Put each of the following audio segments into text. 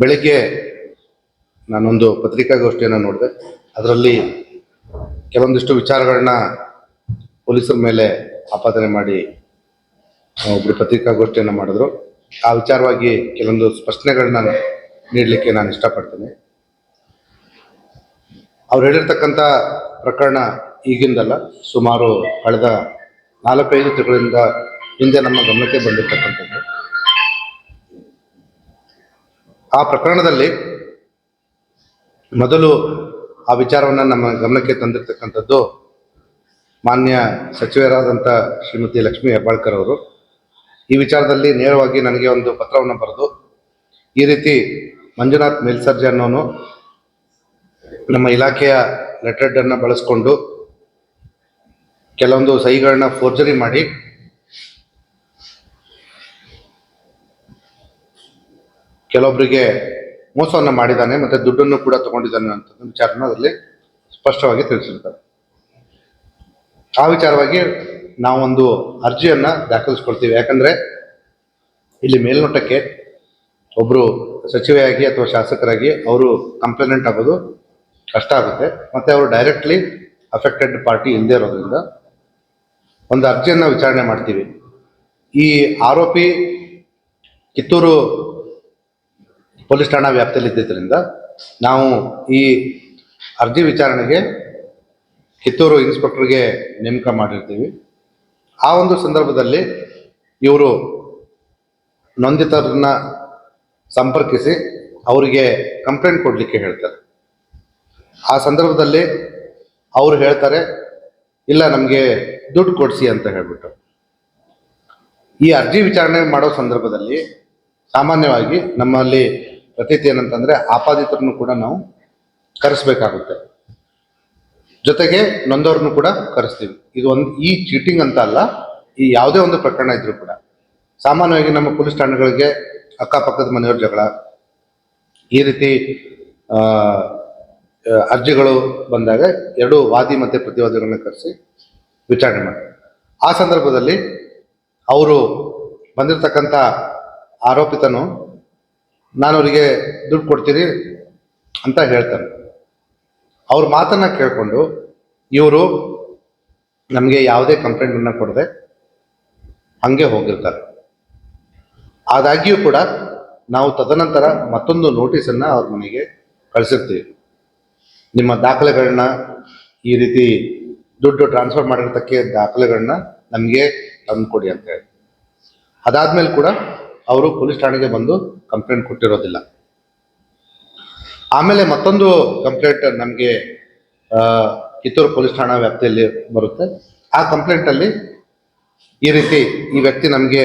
ಬೆಳಿಗ್ಗೆ ನಾನೊಂದು ಪತ್ರಿಕಾಗೋಷ್ಠಿಯನ್ನು ನೋಡಿದೆ. ಅದರಲ್ಲಿ ಕೆಲವೊಂದಿಷ್ಟು ವಿಚಾರಗಳನ್ನ ಪೊಲೀಸರ ಮೇಲೆ ಆಪಾದನೆ ಮಾಡಿ ಒಬ್ಬರು ಪತ್ರಿಕಾಗೋಷ್ಠಿಯನ್ನು ಮಾಡಿದ್ರು. ಆ ವಿಚಾರವಾಗಿ ಕೆಲವೊಂದು ಸ್ಪಷ್ಟನೆಗಳನ್ನ ನೀಡಲಿಕ್ಕೆ ನಾನು ಇಷ್ಟಪಡ್ತೀನಿ. ಅವ್ರು ಹೇಳಿರ್ತಕ್ಕಂಥ ಪ್ರಕರಣ ಈಗಿಂದಲ್ಲ, ಸುಮಾರು ಕಳೆದ ನಾಲ್ಕೈದು ತಿಂಗಳಿಂದ ಹಿಂದೆ ನಮ್ಮ ಗಮನಕ್ಕೆ ಬಂದಿರತಕ್ಕಂಥದ್ದು. ಆ ಪ್ರಕರಣದಲ್ಲಿ ಮೊದಲು ಆ ವಿಚಾರವನ್ನು ನಮ್ಮ ಗಮನಕ್ಕೆ ತಂದಿರತಕ್ಕಂಥದ್ದು ಮಾನ್ಯ ಸಚಿವರಾದಂಥ ಶ್ರೀಮತಿ ಲಕ್ಷ್ಮೀ ಹೆಬ್ಬಾಳ್ಕರ್ ಅವರು. ಈ ವಿಚಾರದಲ್ಲಿ ನೇರವಾಗಿ ನನಗೆ ಒಂದು ಪತ್ರವನ್ನು ಬರೆದು, ಈ ರೀತಿ ಮಂಜುನಾಥ್ ಮೇಲ್ಸರ್ಜೆ ಅನ್ನೋನು ನಮ್ಮ ಇಲಾಖೆಯ ಲೆಟರ್ಡ್ ಅನ್ನು ಬಳಸ್ಕೊಂಡು ಕೆಲವೊಂದು ಸಹಿಗಳನ್ನ ಫೋರ್ಜರಿ ಮಾಡಿ ಕೆಲವೊಬ್ಬರಿಗೆ ಮೋಸವನ್ನು ಮಾಡಿದ್ದಾನೆ ಮತ್ತೆ ದುಡ್ಡನ್ನು ಕೂಡ ತಗೊಂಡಿದ್ದಾನೆ ಅಂತ ವಿಚಾರನ ಅದರಲ್ಲಿ ಸ್ಪಷ್ಟವಾಗಿ ತಿಳಿಸಿರ್ತಾರೆ. ಆ ವಿಚಾರವಾಗಿ ನಾವೊಂದು ಅರ್ಜಿಯನ್ನು ದಾಖಲಿಸ್ಕೊಳ್ತೀವಿ. ಯಾಕಂದರೆ ಇಲ್ಲಿ ಮೇಲ್ನೋಟಕ್ಕೆ ಒಬ್ಬರು ಸಚಿವೆಯಾಗಿ ಅಥವಾ ಶಾಸಕರಾಗಿ ಅವರು ಕಂಪ್ಲೇನೆಂಟ್ ಆಗೋದು ಕಷ್ಟ ಆಗುತ್ತೆ. ಮತ್ತು ಅವರು ಡೈರೆಕ್ಟ್ಲಿ ಅಫೆಕ್ಟೆಡ್ ಪಾರ್ಟಿ ಇಲ್ಲದೆ ಇರೋದ್ರಿಂದ ಒಂದು ಅರ್ಜಿಯನ್ನು ವಿಚಾರಣೆ ಮಾಡ್ತೀವಿ. ಈ ಆರೋಪಿ ಕಿತ್ತೂರು ಪೊಲೀಸ್ ಠಾಣಾ ವ್ಯಾಪ್ತಿಯಲ್ಲಿ ಇದ್ದಿದ್ದರಿಂದ ನಾವು ಈ ಅರ್ಜಿ ವಿಚಾರಣೆಗೆ ಕಿತ್ತೂರು ಇನ್ಸ್ಪೆಕ್ಟರ್ಗೆ ನೇಮಕ ಮಾಡಿರ್ತೀವಿ. ಆ ಒಂದು ಸಂದರ್ಭದಲ್ಲಿ ಇವರು ನೊಂದಿತರನ್ನ ಸಂಪರ್ಕಿಸಿ ಅವರಿಗೆ ಕಂಪ್ಲೇಂಟ್ ಕೊಡಲಿಕ್ಕೆ ಹೇಳ್ತಾರೆ. ಆ ಸಂದರ್ಭದಲ್ಲಿ ಅವರು ಹೇಳ್ತಾರೆ, ಇಲ್ಲ, ನಮಗೆ ದುಡ್ಡು ಕೊಡಿಸಿ ಅಂತ ಹೇಳ್ಬಿಟ್ಟು. ಈ ಅರ್ಜಿ ವಿಚಾರಣೆ ಮಾಡೋ ಸಂದರ್ಭದಲ್ಲಿ ಸಾಮಾನ್ಯವಾಗಿ ನಮ್ಮಲ್ಲಿ ಪ್ರತೀತಿ ಏನಂತಂದ್ರೆ ಆಪಾದಿತರನ್ನು ಕೂಡ ನಾವು ಕರೆಸ್ಬೇಕಾಗುತ್ತೆ. ಜೊತೆಗೆ ನೊಂದವ್ರನ್ನು ಕೂಡ ಕರೆಸ್ತೀವಿ. ಇದು ಒಂದು ಈ ಚೀಟಿಂಗ್ ಅಂತ ಅಲ್ಲ, ಈ ಯಾವುದೇ ಒಂದು ಪ್ರಕರಣ ಇದ್ರೂ ಕೂಡ. ಸಾಮಾನ್ಯವಾಗಿ ನಮ್ಮ ಪೊಲೀಸ್ ಠಾಣೆಗಳಿಗೆ ಅಕ್ಕಪಕ್ಕದ ಮನೆಯವ್ರ ಜಗಳ. ಈ ರೀತಿ ಅರ್ಜಿಗಳು ಬಂದಾಗ ಎರಡು ವಾದಿ ಮತ್ತು ಪ್ರತಿವಾದಿಗಳನ್ನ ಕರೆಸಿ ವಿಚಾರಣೆ ಮಾಡಿ ಆ ಸಂದರ್ಭದಲ್ಲಿ ಅವರು ಬಂದಿರತಕ್ಕಂಥ ಆರೋಪಿತನು ನಾನು ಅವರಿಗೆ ದುಡ್ಡು ಕೊಡ್ತೀನಿ ಅಂತ ಹೇಳ್ತಾರೆ. ಅವ್ರ ಮಾತನ್ನ ಕೇಳಿಕೊಂಡು ಇವರು ನಮಗೆ ಯಾವುದೇ ಕಂಪ್ಲೇಂಟನ್ನು ಕೊಡದೆ ಹಂಗೆ ಹೋಗಿರ್ತಾರೆ. ಆದಾಗ್ಯೂ ಕೂಡ ನಾವು ತದನಂತರ ಮತ್ತೊಂದು ನೋಟಿಸನ್ನು ಅವ್ರ ಮನೆಗೆ ಕಳಿಸಿರ್ತೀವಿ. ನಿಮ್ಮ ದಾಖಲೆಗಳನ್ನ ಈ ರೀತಿ ದುಡ್ಡು ಟ್ರಾನ್ಸ್ಫರ್ ಮಾಡಿರ್ತಕ್ಕೆ ದಾಖಲೆಗಳನ್ನ ನಮಗೆ ತಂದುಕೊಡಿ ಅಂತ ಹೇಳಿ. ಅದಾದ್ಮೇಲೆ ಕೂಡ ಅವರು ಪೊಲೀಸ್ ಠಾಣೆಗೆ ಬಂದು ಕಂಪ್ಲೇಂಟ್ ಕೊಟ್ಟಿರೋದಿಲ್ಲ. ಆಮೇಲೆ ಮತ್ತೊಂದು ಕಂಪ್ಲೇಂಟ್ ನಮಗೆ ಕಿತ್ತೂರು ಪೊಲೀಸ್ ಠಾಣಾ ವ್ಯಾಪ್ತಿಯಲ್ಲಿ ಬರುತ್ತೆ. ಆ ಕಂಪ್ಲೇಂಟಲ್ಲಿ ಈ ರೀತಿ ಈ ವ್ಯಕ್ತಿ ನಮಗೆ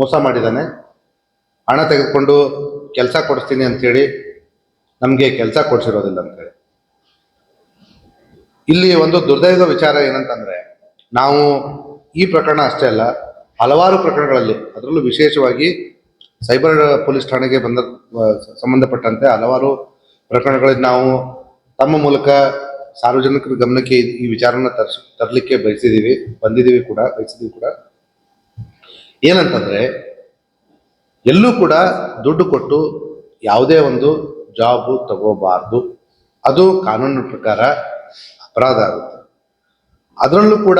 ಮೋಸ ಮಾಡಿದ್ದಾನೆ. ಹಣ ತೆಗೆದುಕೊಂಡು ಕೆಲಸ ಕೊಡಿಸ್ತೀನಿ ಅಂತೇಳಿ ನಮಗೆ ಕೆಲಸ ಕೊಡಿಸಿರೋದಿಲ್ಲ ಅಂತೇಳಿ. ಇಲ್ಲಿ ಒಂದು ದುರ್ದೈವ ವಿಚಾರ ಏನಂತಂದ್ರೆ, ನಾವು ಈ ಪ್ರಕರಣ ಅಷ್ಟೇ ಅಲ್ಲ ಹಲವಾರು ಪ್ರಕರಣಗಳಲ್ಲಿ, ಅದರಲ್ಲೂ ವಿಶೇಷವಾಗಿ ಸೈಬರ್ ಪೊಲೀಸ್ ಠಾಣೆಗೆ ಬಂದ ಸಂಬಂಧಪಟ್ಟಂತೆ ಹಲವಾರು ಪ್ರಕರಣಗಳಲ್ಲಿ ನಾವು ತಮ್ಮ ಮೂಲಕ ಸಾರ್ವಜನಿಕರ ಗಮನಕ್ಕೆ ಈ- ವಿಚಾರನ ತರ್ಸ್, ತರಲಿಕ್ಕೆ ಬಯಸಿದ್ದೀವಿ, ಬಂದಿದ್ದೀವಿ ಕೂಡ, ಬಯಸಿದ್ದೀವಿ ಕೂಡ. ಏನಂತಂದ್ರೆ, ಎಲ್ಲೂ ಕೂಡ ದುಡ್ಡು ಕೊಟ್ಟು ಯಾವುದೇ ಒಂದು ಜಾಬು ತಗೋಬಾರ್ದು. ಅದು ಕಾನೂನಿನ ಪ್ರಕಾರ ಅಪರಾಧ ಆಗುತ್ತೆ. ಅದರಲ್ಲೂ ಕೂಡ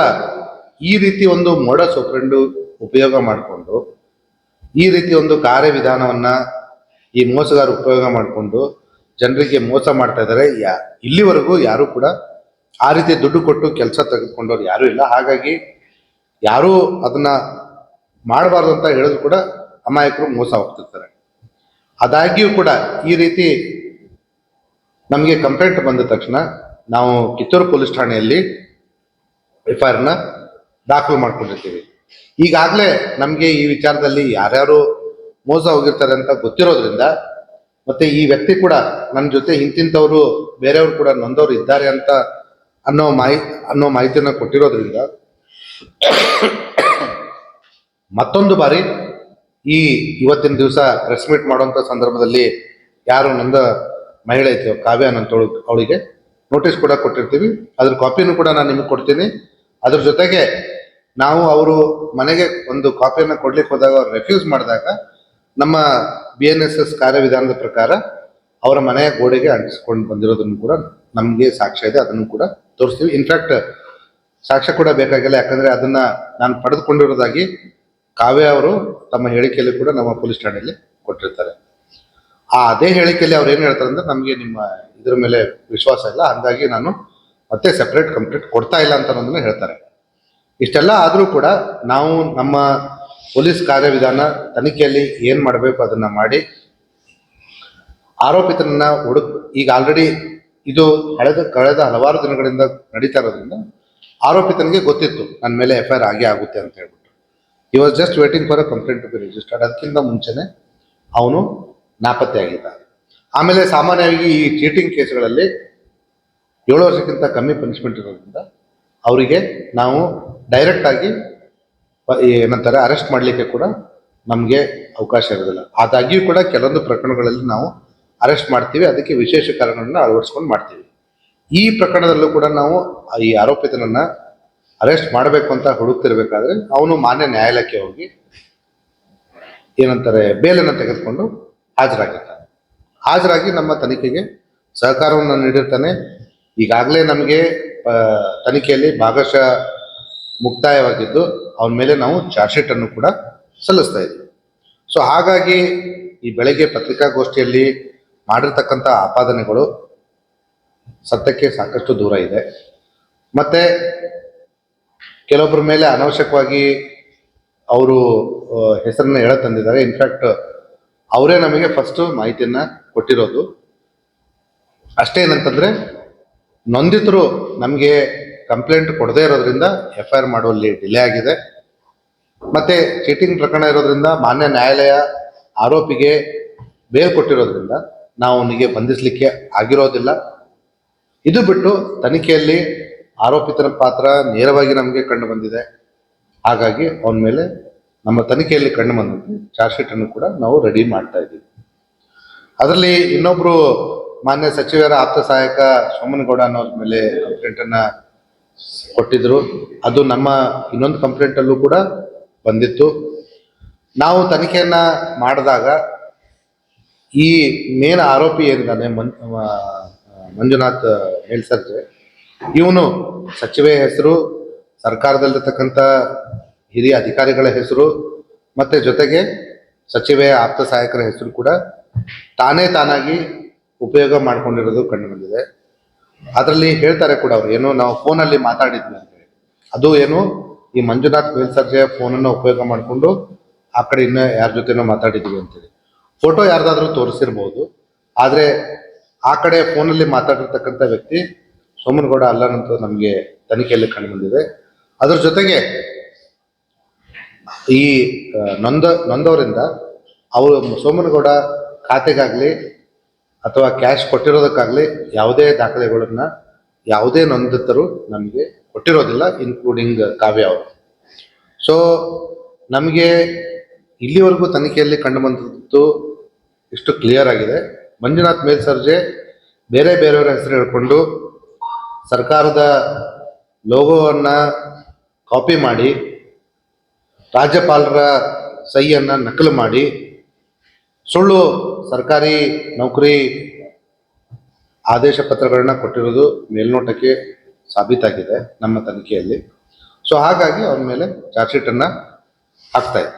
ಈ ರೀತಿ ಒಂದು ಮೋಡ ಸೊಪ್ರೆಂಡು ಉಪಯೋಗ ಮಾಡಿಕೊಂಡು ಈ ರೀತಿ ಒಂದು ಕಾರ್ಯವಿಧಾನವನ್ನ ಈ ಮೋಸಗಾರ ಉಪಯೋಗ ಮಾಡಿಕೊಂಡು ಜನರಿಗೆ ಮೋಸ ಮಾಡ್ತಾ ಇದ್ದಾರೆ ಯಾ, ಇಲ್ಲಿವರೆಗೂ ಯಾರು ಕೂಡ ಆ ರೀತಿ ದುಡ್ಡು ಕೊಟ್ಟು ಕೆಲಸ ತೆಗೆದುಕೊಂಡವ್ರು ಯಾರೂ ಇಲ್ಲ. ಹಾಗಾಗಿ ಯಾರೂ ಅದನ್ನ ಮಾಡಬಾರ್ದು ಅಂತ ಹೇಳಿದ್ರು ಕೂಡ ಅಮಾಯಕರು ಮೋಸ ಹೋಗ್ತಿರ್ತಾರೆ. ಆದಾಗ್ಯೂ ಕೂಡ ಈ ರೀತಿ ನಮಗೆ ಕಂಪ್ಲೇಂಟ್ ಬಂದ ತಕ್ಷಣ ನಾವು ಕಿತ್ತೂರು ಪೊಲೀಸ್ ಠಾಣೆಯಲ್ಲಿ ಎಫ್ ಐ ಆರ್ನ ದಾಖಲು ಮಾಡ್ಕೊಂಡಿರ್ತೀವಿ. ಈಗಾಗಲೇ ನಮಗೆ ಈ ವಿಚಾರದಲ್ಲಿ ಯಾರ್ಯಾರು ಮೋಸ ಹೋಗಿರ್ತಾರೆ ಅಂತ ಗೊತ್ತಿರೋದ್ರಿಂದ, ಮತ್ತೆ ಈ ವ್ಯಕ್ತಿ ಕೂಡ ನನ್ನ ಜೊತೆ ಇಂತಿಂಥವ್ರು ಬೇರೆಯವರು ಕೂಡ ನೊಂದವ್ರು ಇದ್ದಾರೆ ಅಂತ ಅನ್ನೋ ಮಾಹಿತಿ ಅನ್ನೋ ಮಾಹಿತಿಯನ್ನು ಕೊಟ್ಟಿರೋದ್ರಿಂದ, ಮತ್ತೊಂದು ಬಾರಿ ಈ ಇವತ್ತಿನ ದಿವಸ ಪ್ರೆಸ್ ಮೀಟ್ ಮಾಡುವಂಥ ಸಂದರ್ಭದಲ್ಲಿ ಯಾರು ನಂದ ಮಹಿಳೆ ಐತಿ, ಕಾವ್ಯ ಅನ್ನೋಂಥವಳು ಅವಳಿಗೆ ನೋಟಿಸ್ ಕೂಡ ಕೊಟ್ಟಿರ್ತೀವಿ. ಅದ್ರ ಕಾಪಿನೂ ಕೂಡ ನಾನು ನಿಮಗೆ ಕೊಡ್ತೀನಿ. ಅದ್ರ ಜೊತೆಗೆ ನಾವು ಅವರು ಮನೆಗೆ ಒಂದು ಕಾಪಿಯನ್ನು ಕೊಡ್ಲಿಕ್ಕೆ ಹೋದಾಗ ಅವ್ರು ರೆಫ್ಯೂಸ್ ಮಾಡಿದಾಗ ನಮ್ಮ ಬಿ ಎನ್ ಎಸ್ ಎಸ್ ಕಾರ್ಯವಿಧಾನದ ಪ್ರಕಾರ ಅವರ ಮನೆಯ ಗೋಡೆಗೆ ಅಂಟಿಸ್ಕೊಂಡು ಬಂದಿರೋದನ್ನು ಕೂಡ ನಮಗೆ ಸಾಕ್ಷ್ಯ ಇದೆ, ಅದನ್ನು ಕೂಡ ತೋರಿಸ್ತೀವಿ. ಇನ್ಫ್ಯಾಕ್ಟ್ ಸಾಕ್ಷ್ಯ ಕೂಡ ಬೇಕಾಗಿಲ್ಲ, ಯಾಕಂದ್ರೆ ಅದನ್ನ ನಾನು ಪಡೆದುಕೊಂಡಿರೋದಾಗಿ ಕಾವ್ಯ ಅವರು ತಮ್ಮ ಹೇಳಿಕೆಯಲ್ಲಿ ಕೂಡ ನಮ್ಮ ಪೊಲೀಸ್ ಠಾಣೆಯಲ್ಲಿ ಕೊಟ್ಟಿರ್ತಾರೆ. ಆ ಅದೇ ಹೇಳಿಕೆಯಲ್ಲಿ ಅವ್ರು ಏನು ಹೇಳ್ತಾರೆ ಅಂದ್ರೆ ನಮಗೆ ನಿಮ್ಮ ಇದ್ರ ಮೇಲೆ ವಿಶ್ವಾಸ ಇಲ್ಲ, ಹಾಗಾಗಿ ನಾನು ಮತ್ತೆ ಸೆಪರೇಟ್ ಕಂಪ್ಲೇಂಟ್ ಕೊಡ್ತಾ ಇಲ್ಲ ಅಂತ ಅನ್ನೋದನ್ನ ಹೇಳ್ತಾರೆ. ಇಷ್ಟೆಲ್ಲ ಆದರೂ ಕೂಡ ನಾವು ನಮ್ಮ ಪೊಲೀಸ್ ಕಾರ್ಯವಿಧಾನ ತನಿಖೆಯಲ್ಲಿ ಏನು ಮಾಡಬೇಕು ಅದನ್ನ ಮಾಡಿ ಆರೋಪಿತನನ್ನ ಹುಡುಕ್ ಈಗ ಆಲ್ರೆಡಿ ಇದು ಕಳೆದ ಕಳೆದ ಹಲವಾರು ದಿನಗಳಿಂದ ನಡೀತಾ ಇರೋದ್ರಿಂದ ಆರೋಪಿತನಿಗೆ ಗೊತ್ತಿತ್ತು ನನ್ನ ಮೇಲೆ ಎಫ್ ಐ ಆಗೇ ಆಗುತ್ತೆ ಅಂತ ಹೇಳ್ಬಿಟ್ಟು. ಈ was just waiting for a complaint to be registered ಅದಕ್ಕಿಂತ ಮುಂಚೆನೆ ಅವನು ನಾಪತ್ತೆ ಆಗಿದ್ದ ಆಮೇಲೆ ಸಾಮಾನ್ಯವಾಗಿ ಈ ಚೀಟಿಂಗ್ ಕೇಸ್ಗಳಲ್ಲಿ ಏಳು ವರ್ಷಕ್ಕಿಂತ ಕಮ್ಮಿ ಪನಿಷ್ಮೆಂಟ್ ಇರೋದ್ರಿಂದ ಅವರಿಗೆ ನಾವು ಡೈರೆಕ್ಟ್ ಆಗಿ ಏನಂತಾರೆ ಅರೆಸ್ಟ್ ಮಾಡಲಿಕ್ಕೆ ಕೂಡ ನಮಗೆ ಅವಕಾಶ ಇರೋದಿಲ್ಲ. ಆದಾಗ್ಯೂ ಕೂಡ ಕೆಲವೊಂದು ಪ್ರಕರಣಗಳಲ್ಲಿ ನಾವು ಅರೆಸ್ಟ್ ಮಾಡ್ತೀವಿ, ಅದಕ್ಕೆ ವಿಶೇಷ ಕಾರಣಗಳನ್ನ ಅಳವಡಿಸ್ಕೊಂಡು ಮಾಡ್ತೀವಿ. ಈ ಪ್ರಕರಣದಲ್ಲೂ ಕೂಡ ನಾವು ಈ ಆರೋಪಿತನನ್ನ ಅರೆಸ್ಟ್ ಮಾಡಬೇಕು ಅಂತ ಹುಡುಕ್ತಿರ್ಬೇಕಾದ್ರೆ ಅವನು ಮಾನ್ಯ ನ್ಯಾಯಾಲಯಕ್ಕೆ ಹೋಗಿ ಏನಂತಾರೆ, ಬೇಲನ್ನು ತೆಗೆದುಕೊಂಡು ಹಾಜರಾಗಿರ್ತಾನೆ. ಹಾಜರಾಗಿ ನಮ್ಮ ತನಿಖೆಗೆ ಸಹಕಾರವನ್ನು ನೀಡಿರ್ತಾನೆ. ಈಗಾಗಲೇ ನಮಗೆ ತನಿಖೆಯಲ್ಲಿ ಭಾಗಶಃ ಮುಕ್ತಾಯವಾಗಿದ್ದು, ಅವನ ಮೇಲೆ ನಾವು ಚಾರ್ಜ್ ಅನ್ನು ಕೂಡ ಸಲ್ಲಿಸ್ತಾ ಇದ್ದೀವಿ ಸೊ ಹಾಗಾಗಿ ಈ ಬೆಳಗ್ಗೆ ಪತ್ರಿಕಾಗೋಷ್ಠಿಯಲ್ಲಿ ಮಾಡಿರ್ತಕ್ಕಂಥ ಆಪಾದನೆಗಳು ಸತ್ಯಕ್ಕೆ ಸಾಕಷ್ಟು ದೂರ ಇದೆ. ಮತ್ತೆ ಕೆಲವೊಬ್ಬರ ಮೇಲೆ ಅನವಶ್ಯಕವಾಗಿ ಅವರು ಹೆಸರನ್ನ ಹೇಳ ತಂದಿದ್ದಾರೆ. ಇನ್ಫ್ಯಾಕ್ಟ್ ಅವರೇ ನಮಗೆ ಫಸ್ಟ್ ಮಾಹಿತಿಯನ್ನ ಕೊಟ್ಟಿರೋದು. ಅಷ್ಟೇ ಏನಂತಂದ್ರೆ ನೊಂದಿತರು ನಮಗೆ ಕಂಪ್ಲೇಂಟ್ ಕೊಡದೇ ಇರೋದ್ರಿಂದ ಎಫ್ ಐ ಆರ್ ಮಾಡುವಲ್ಲಿ ಡಿಲೇ ಆಗಿದೆ. ಮತ್ತೆ ಚೀಟಿಂಗ್ ಪ್ರಕರಣ ಇರೋದ್ರಿಂದ ಮಾನ್ಯ ನ್ಯಾಯಾಲಯ ಆರೋಪಿಗೆ ಬೇಲ್ ಕೊಟ್ಟಿರೋದ್ರಿಂದ ನಾವು ಅವನಿಗೆ ಬಂಧಿಸಲಿಕ್ಕೆ ಆಗಿರೋದಿಲ್ಲ. ಇದು ಬಿಟ್ಟು ತನಿಖೆಯಲ್ಲಿ ಆರೋಪಿತನ ಪಾತ್ರ ನೇರವಾಗಿ ನಮಗೆ ಕಂಡು ಬಂದಿದೆ. ಹಾಗಾಗಿ ಅವನ ಮೇಲೆ ನಮ್ಮ ತನಿಖೆಯಲ್ಲಿ ಕಂಡು ಬಂದಂತೆ ಚಾರ್ಜ್ ಶೀಟ್ ಅನ್ನು ಕೂಡ ನಾವು ರೆಡಿ ಮಾಡ್ತಾ ಇದ್ದೀವಿ. ಅದರಲ್ಲಿ ಇನ್ನೊಬ್ಬರು ಮಾನ್ಯ ಸಚಿವರ ಆಪ್ತ ಸಹಾಯಕ ಸೋಮನಗೌಡ ಅನ್ನೋದ್ರ ಮೇಲೆ ಕಂಪ್ಲೇಂಟ್ ಅನ್ನ ಕೊಟ್ಟಿದ್ರು. ಅದು ನಮ್ಮ ಇನ್ನೊಂದು ಕಂಪ್ಲೇಂಟಲ್ಲೂ ಕೂಡ ಬಂದಿತ್ತು. ನಾವು ತನಿಖೆಯನ್ನು ಮಾಡಿದಾಗ ಈ ಮೇನ್ ಆರೋಪಿ ಏನಿದ್ದಾನೆ ಮನ್ ಮಂಜುನಾಥ್ ಮೇಲ್ಸರ್ಜೆ ಇವನು ಸಚಿವೆ ಹೆಸರು, ಸರ್ಕಾರದಲ್ಲಿರ್ತಕ್ಕಂಥ ಹಿರಿಯ ಅಧಿಕಾರಿಗಳ ಹೆಸರು, ಮತ್ತು ಜೊತೆಗೆ ಸಚಿವೆಯ ಆಪ್ತ ಸಹಾಯಕರ ಹೆಸರು ಕೂಡ ತಾನೇ ತಾನಾಗಿ ಉಪಯೋಗ ಮಾಡಿಕೊಂಡಿರೋದು ಕಂಡು ಬಂದಿದೆ. ಅದರಲ್ಲಿ ಹೇಳ್ತಾರೆ ಕೂಡ ಅವ್ರು, ಏನು ನಾವು ಫೋನಲ್ಲಿ ಮಾತಾಡಿದ್ವಿ ಅಂತ ಹೇಳಿ. ಅದು ಏನು, ಈ ಮಂಜುನಾಥ್ ಮೇಲ್ಸರ್ಜೆಯ ಫೋನನ್ನು ಉಪಯೋಗ ಮಾಡಿಕೊಂಡು ಆ ಕಡೆ ಇನ್ನ ಯಾರ ಜೊತೆನೋ ಮಾತಾಡಿದ್ವಿ ಅಂತೇಳಿ ಫೋಟೋ ಯಾರ್ದಾದ್ರೂ ತೋರಿಸಿರ್ಬೋದು, ಆದರೆ ಆ ಕಡೆ ಫೋನಲ್ಲಿ ಮಾತಾಡಿರ್ತಕ್ಕಂಥ ವ್ಯಕ್ತಿ ಸೋಮನಗೌಡ ಅಲ್ಲನಂತೂ ನಮಗೆ ತನಿಖೆಯಲ್ಲಿ ಕಂಡುಬಂದಿದೆ. ಅದರ ಜೊತೆಗೆ ಈ ನೊಂದ, ನೊಂದವರಿಂದ ಅವರು ಸೋಮನಗೌಡ ಖಾತೆಗಾಗ್ಲಿ ಅಥವಾ ಕ್ಯಾಶ್ ಕೊಟ್ಟಿರೋದಕ್ಕಾಗಲಿ ಯಾವುದೇ ದಾಖಲೆಗಳನ್ನ ಯಾವುದೇ ನೊಂದಿತರು ನಮಗೆ ಕೊಟ್ಟಿರೋದಿಲ್ಲ ಇನ್ಕ್ಲೂಡಿಂಗ್ ಕಾವ್ಯ ಅವರು. ಸೊ ನಮಗೆ ಇಲ್ಲಿವರೆಗೂ ತನಿಖೆಯಲ್ಲಿ ಕಂಡು ಬಂದದ್ದು ಇಷ್ಟು ಕ್ಲಿಯರ್ ಆಗಿದೆ. ಮಂಜುನಾಥ್ ಮೇಲ್ಸರ್ಜೆ ಬೇರೆ ಬೇರೆಯವರ ಹೆಸರು ಹೇಳ್ಕೊಂಡು ಸರ್ಕಾರದ ಲೋಗೋವನ್ನು ಕಾಪಿ ಮಾಡಿ, ರಾಜ್ಯಪಾಲರ ಸಹಿಯನ್ನು ನಕಲು ಮಾಡಿ ಸುಳ್ಳು ಸರ್ಕಾರಿ ನೌಕರಿ ಆದೇಶ ಪತ್ರಗಳನ್ನ ಕೊಟ್ಟಿರೋದು ಮೇಲ್ನೋಟಕ್ಕೆ ಸಾಬೀತಾಗಿದೆ ನಮ್ಮ ತನಿಖೆಯಲ್ಲಿ. ಸೊ ಹಾಗಾಗಿ ಅವ್ರ ಮೇಲೆ ಚಾರ್ಜ್ ಶೀಟ್ ಅನ್ನ ಹಾಕ್ತಾ ಇದೆ